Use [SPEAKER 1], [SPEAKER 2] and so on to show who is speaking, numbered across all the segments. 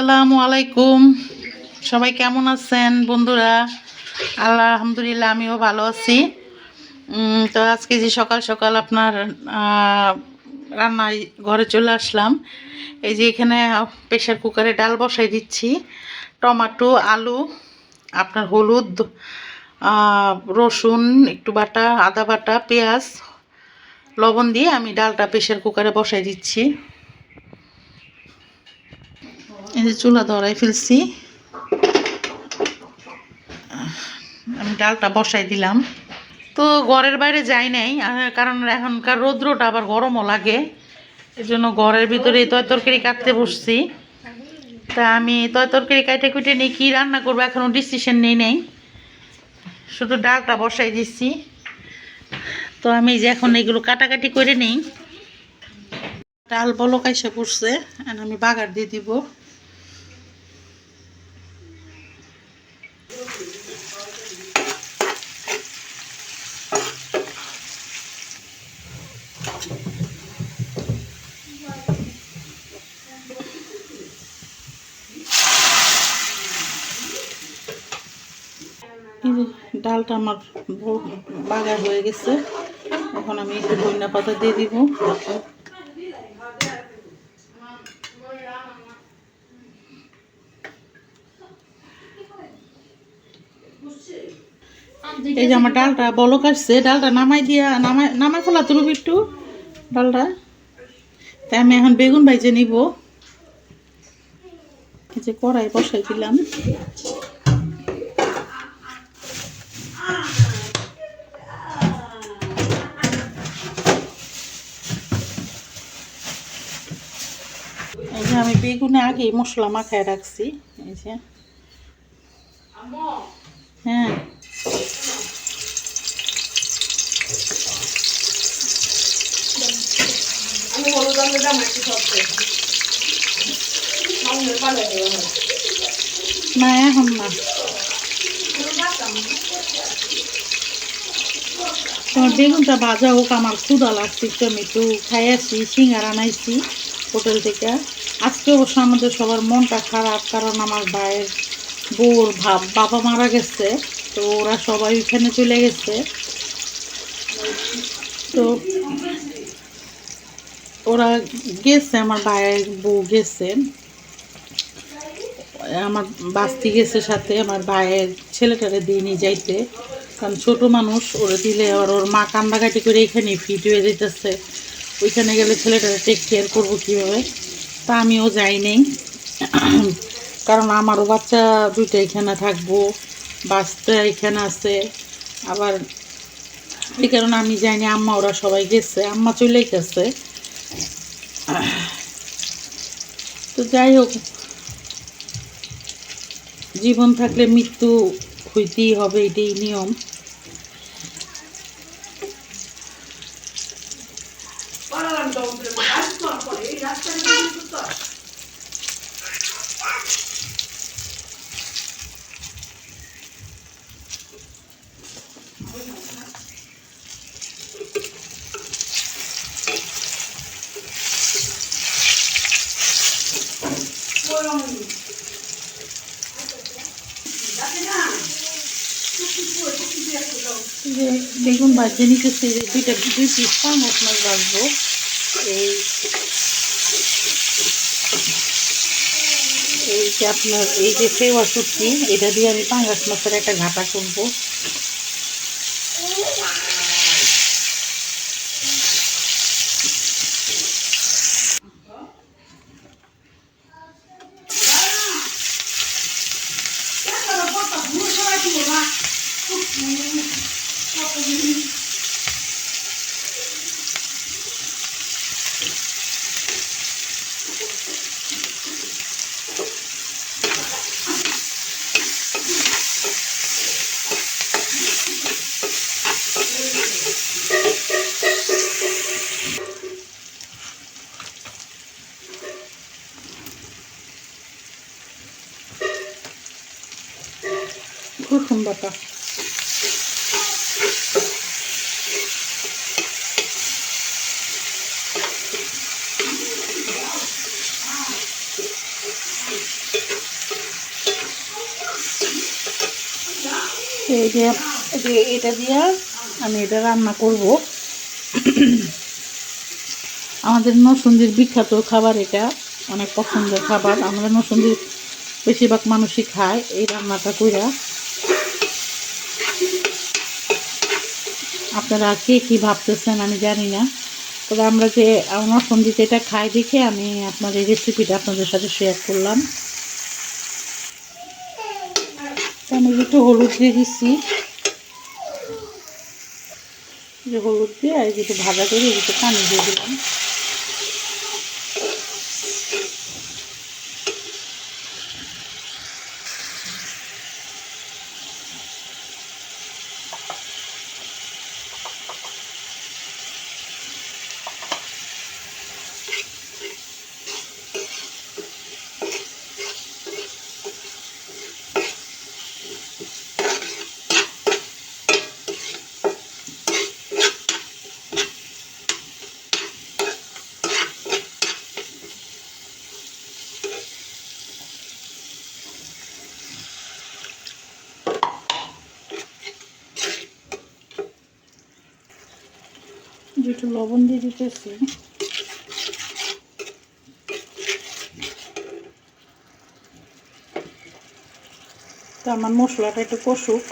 [SPEAKER 1] আসসালামু আলাইকুম। সবাই কেমন আছেন বন্ধুরা? আল্লাহ আলহামদুলিল্লাহ, আমিও ভালো আছি। তো আজকে যে সকাল সকাল আপনার রান্নায় ঘরে চলে আসলাম। এই যে এখানে প্রেশার কুকারে ডাল বসাই দিচ্ছি। টমাটো, আলু, আপনার হলুদ রসুন, একটু বাটা, আদা বাটা, পেঁয়াজ, লবণ দিয়ে আমি ডালটা প্রেশার কুকারে বসাই দিচ্ছি। এই যে চুলা ধরাই ফেলছি। আমি ডালটা বসাই দিলাম। তো ঘরের বাইরে যাই নাই কারণ এখনকার রৌদ্রটা আবার গরমও লাগে। এর জন্য ঘরের ভিতরে তয় তরকারি কাটতে বসছি। তা আমি তয় তরকারি কাটে কুটে নিয়ে কী রান্না করব এখনও ডিসিশন নেই নাই। শুধু ডালটা বসাই দিচ্ছি। তো আমি যে এখন এগুলো কাটাকাটি করে নেই। ডাল বলো কাইসে পড়ছে আমি বাগার দিয়ে দিব। ডালটা আমার ব- বাগার হয়ে গেছে। এখন আমি একটু পাতা দিয়ে দিব। এই যে আমার ডালটা বলক আসছে, ডালটা নামাই দিয়া, নামাই নামাই ফেলা তুলব একটু, ডালটা। তাই আমি এখন বেগুন ভাইজে নিব। এই যে কড়াই বসাই দিলাম। এই যে আমি বেগুনে আগে মশলা মাখায় রাখছি, এই যে। হ্যাঁ। না এখন না তোমার বেগুনটা ভাজা হোক আমার ক্ষুদা লাগছে একটু আমি একটু খাই আসি সিঙ্গার আনাইছি হোটেল থেকে। আজকে অবশ্য আমাদের সবার মনটা খারাপ কারণ আমার ভাইয়ের বউর ভাব, বাবা মারা গেছে, তো ওরা সবাই ওইখানে চলে গেছে। তো ওরা গেছে, আমার ভাইয়ের বউ গেছে। আমার বাস্তি গেছে সাথে, আমার ভাইয়ের ছেলেটারে দিয়ে নিয়ে যাইতে। কারণ ছোটো মানুষ, ওরা দিলে আর ওর মা কান্দাকাটি করে এখানে ফিট হয়ে যেতেছে ওইখানে গেলে ছেলেটারে টেক কেয়ার করব কীভাবে? তা আমিও যাই নেই। কারণ আমারও বাচ্চা দুইটা এখানে থাকব, বাচ্চা এখানে আছে। আবার এই কারণে আমি জানি আম্মা, ওরা সবাই গেছে, আম্মা চলেই গেছে। তো যাই হোক, জীবন থাকলে মৃত্যু হইতেই হবে, এটাই নিয়ম এই যে বেগুন ভাজে নিতেছে যে দুইটা দুই পিস পাঙ্গাস মাছ ভাজবো এই এই যে আপনার এই যে ফেওয়া শুটকি এটা দিয়ে আমি পাঙ্গাস মাছের একটা ঘাটা করব রসুন বাটা। এই যে এটা দিয়া আমি এটা রান্না করব। আমাদের নসুন্দির বিখ্যাত খাবার এটা, অনেক পছন্দের খাবার। আমরা নসুন্দির বেশিরভাগ মানুষই খায় এই রান্নাটা কইরা। আপনারা কে কি ভাবতেছেন আমি জানি না। তবে আমরা যে আমার নসুন্দিতে এটা খাই দেখে আমি আপনার এই রেসিপিটা আপনাদের সাথে শেয়ার করলাম। আমি একটু হলুদ দিয়ে দিচ্ছি। যে হলুদ দিয়ে আর একটু ভাজা করে একটু পানি দিয়ে দিলাম। একটু লবণ দিয়ে দিতেছি। তো আমার মশলাটা একটু কষুক।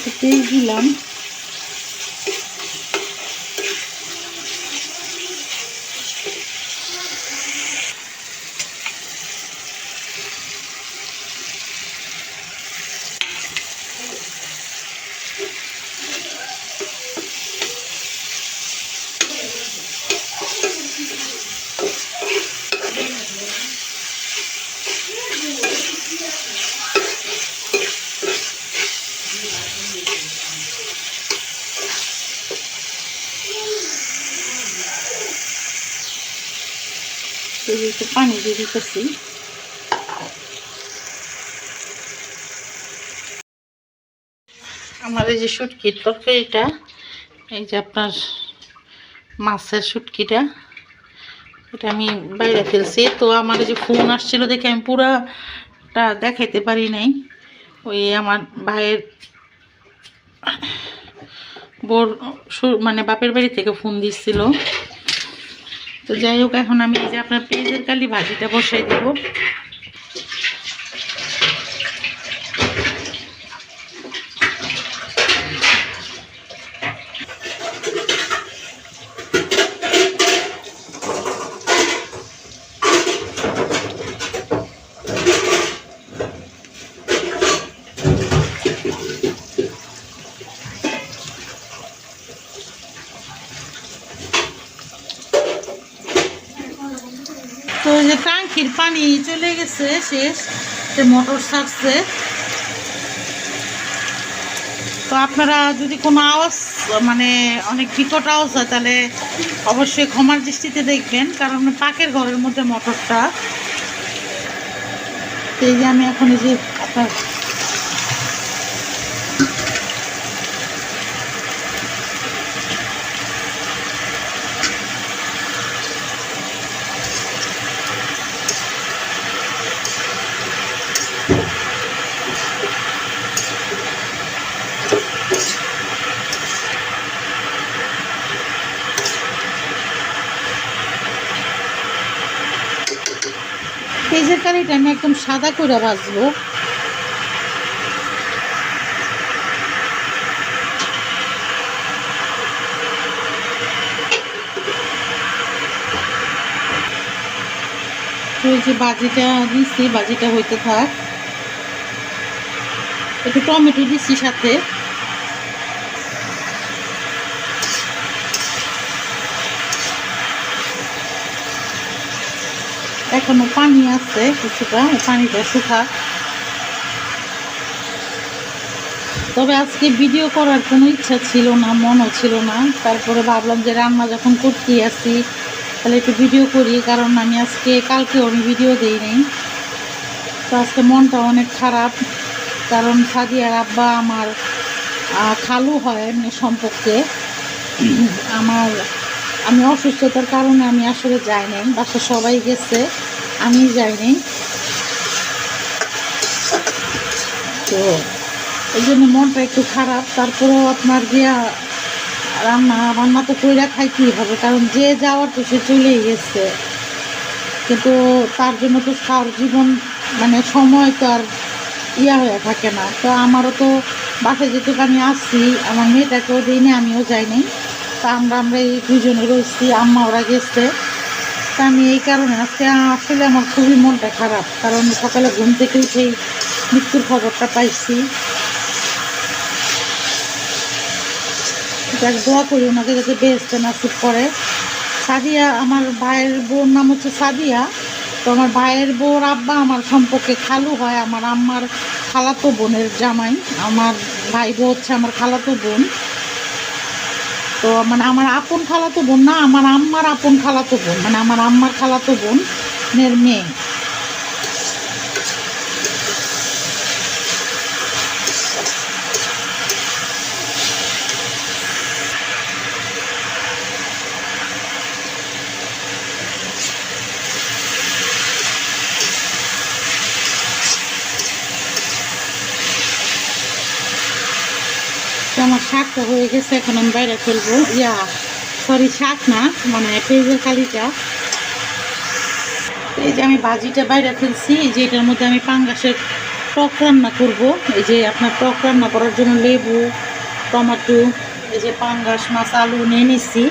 [SPEAKER 1] আর একটু দিলাম। একটু পানি দিয়ে দিতেছি। আমার এই যে শুটকির তরকারিটা, এই যে আপনার মাছের শুটকিটা, এটা আমি বাইরে ফেলছি। তো আমার যে ফোন আসছিল দেখে আমি পুরাটা দেখাইতে পারি নাই। ওই আমার ভাইয়ের বোর মানে বাপের বাড়ি থেকে ফোন দিচ্ছিল তো যাই হোক এখন আমি এই যে আপনার পেঁয়াজের কালি ভাজিটা বসাই দেব তো এই যে টাঙ্কির পানি চলে গেছে, শেষ। সে মোটর ছাড়ছে। তো আপনারা যদি কোনো আওয়াজ মানে অনেক বিকট আওয়াজ হয়, তাহলে অবশ্যই ক্ষমার দৃষ্টিতে দেখবেন, কারণ পাকের ঘরের মধ্যে মোটরটা এই যে আমি এখন এই যে আপনার পেঁয়াজের কারিটা আমি একদম সাদা করে ভাজবো তো যে বাজিটা দিচ্ছি বাজিটা হইতে থাক। একটু টমেটো দিচ্ছি সাথে। এখনও পানি আছে কিছুটা পানিটা শুকা তবে আজকে ভিডিও করার কোনো ইচ্ছা ছিল না, মনও ছিল না। তারপরে ভাবলাম যে রান্না যখন করতে আসি, তাহলে একটু ভিডিও করি, কারণ আমি আজকে কালকেও আমি ভিডিও দিই নাই। তো আজকে মনটা অনেক খারাপ, কারণ সাদিয়ার আব্বা আমার খালু হয় এমনি সম্পর্কে। আমার, আমি অসুস্থতার কারণে আমি আসলে যাই নাই বাসা সবাই গেছে। আমি যাই নাই তো এই জন্য মনটা একটু খারাপ। তারপরেও আপনার গিয়া রান্না রান্না তো কইরা খাইতেই হবে, কারণ যে যাওয়ার তো সে চলেই গেছে। কিন্তু তার জন্য তো সার জীবন মানে সময় তো আর ইয়া হয়ে থাকে না। তো আমারও তো বাসায় যেটুকু আমি আসছি, আমার মেয়েটাকেও দিই আমিও যাইনি। তা আমরা আমরা এই দুজনে রয়েছি আম্মা ওরা গেছে। তা আমি এই কারণে আজকে আসলে আমার খুবই মনটা খারাপ, কারণ সকালে ঘুম থেকে উঠেই মৃত্যুর খবরটা পাইছি। যাক, দোয়া করি ওনাকে যাতে বেহেস্তে নাসিব করে। সাদিয়া, আমার ভাইয়ের বউর নাম হচ্ছে সাদিয়া। তো আমার ভাইয়ের বউর আব্বা আমার সম্পর্কে খালু হয়, আমার আম্মার খালাতো বোনের জামাই। আমার ভাই বউ হচ্ছে আমার খালাতো বোন। তো মানে আমার আপন খালাতো বোন না, আমার আম্মার আপন খালাতো বোন মানে আমার আম্মার খালাতো বোন মেয়ের মেয়ে তো আমার শাকটা হয়ে গেছে, এখন আমি বাইরে ফেলব ইয়া সরি শাক না মানে পেঁয়াজের কালিটা। এই যে আমি ভাজিটা বাইরে ফেলছি, এই যে এটার মধ্যে আমি পাঙ্গাসের টক রান্না করব। এই যে আপনার টক রান্না করার জন্য লেবু, টমাটো, এই যে পাঙ্গাস, মাছ, আলু নিয়ে নিচ্ছি।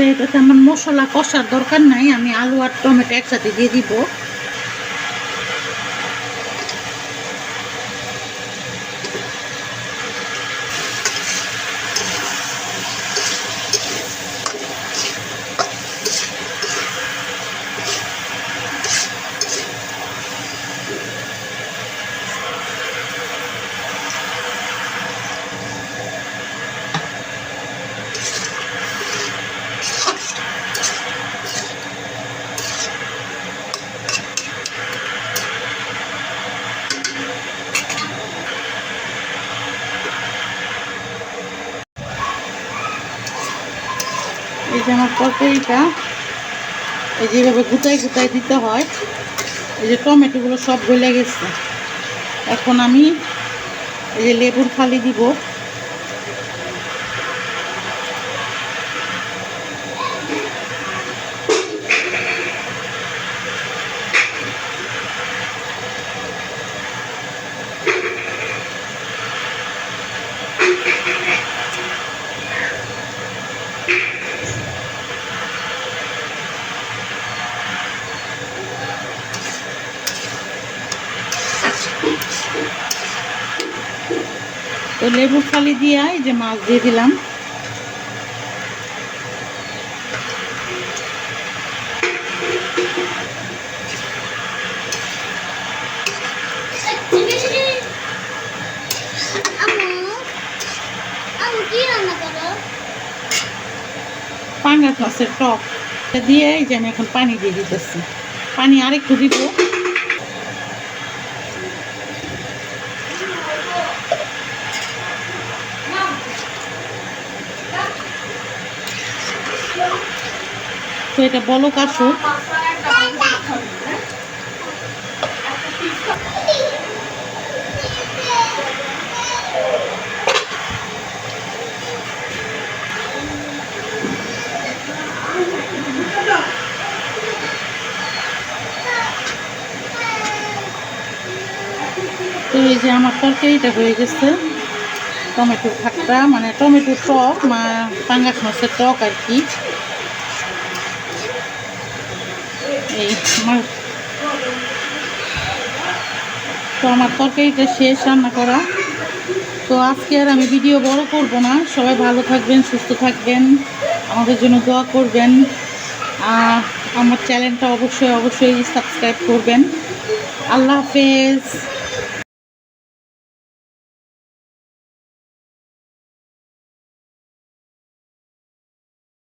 [SPEAKER 1] তো এটাতে আমার মশলা কষার দরকার নাই আমি আলু আর টমেটো একসাথে দিয়ে দিব এই আমার এই যেভাবে গুটাই গুটাই দিতে হয়, এই যে টমেটোগুলো সব গলে গেছে। এখন আমি এই যে লেবুর ফালি দিব। লেবু ফালি দিয়ে এই যে মাছ দিয়ে দিলাম। পাঙ্গাস মাছের টক। দিয়ে এই যে আমি এখন পানি দিয়ে দিতেছি। পানি আরেকটু দিব। তো এটা বলক আসুক তো এই যে আমার তরকারিটা হয়ে গেছে। টমেটোর খাট্টা মানে টমেটোর টক, মা পাঙ্গাস মাছের টক আর কি। এই আমার তো আমার তরকারিটা শেষ, রান্না করা। তো আজকে আর আমি ভিডিও বড় করব না। সবাই ভালো থাকবেন, সুস্থ থাকবেন। আমাদের জন্য দোয়া করবেন। আমার চ্যানেলটা অবশ্যই অবশ্যই সাবস্ক্রাইব করবেন। আল্লাহ হাফেজ।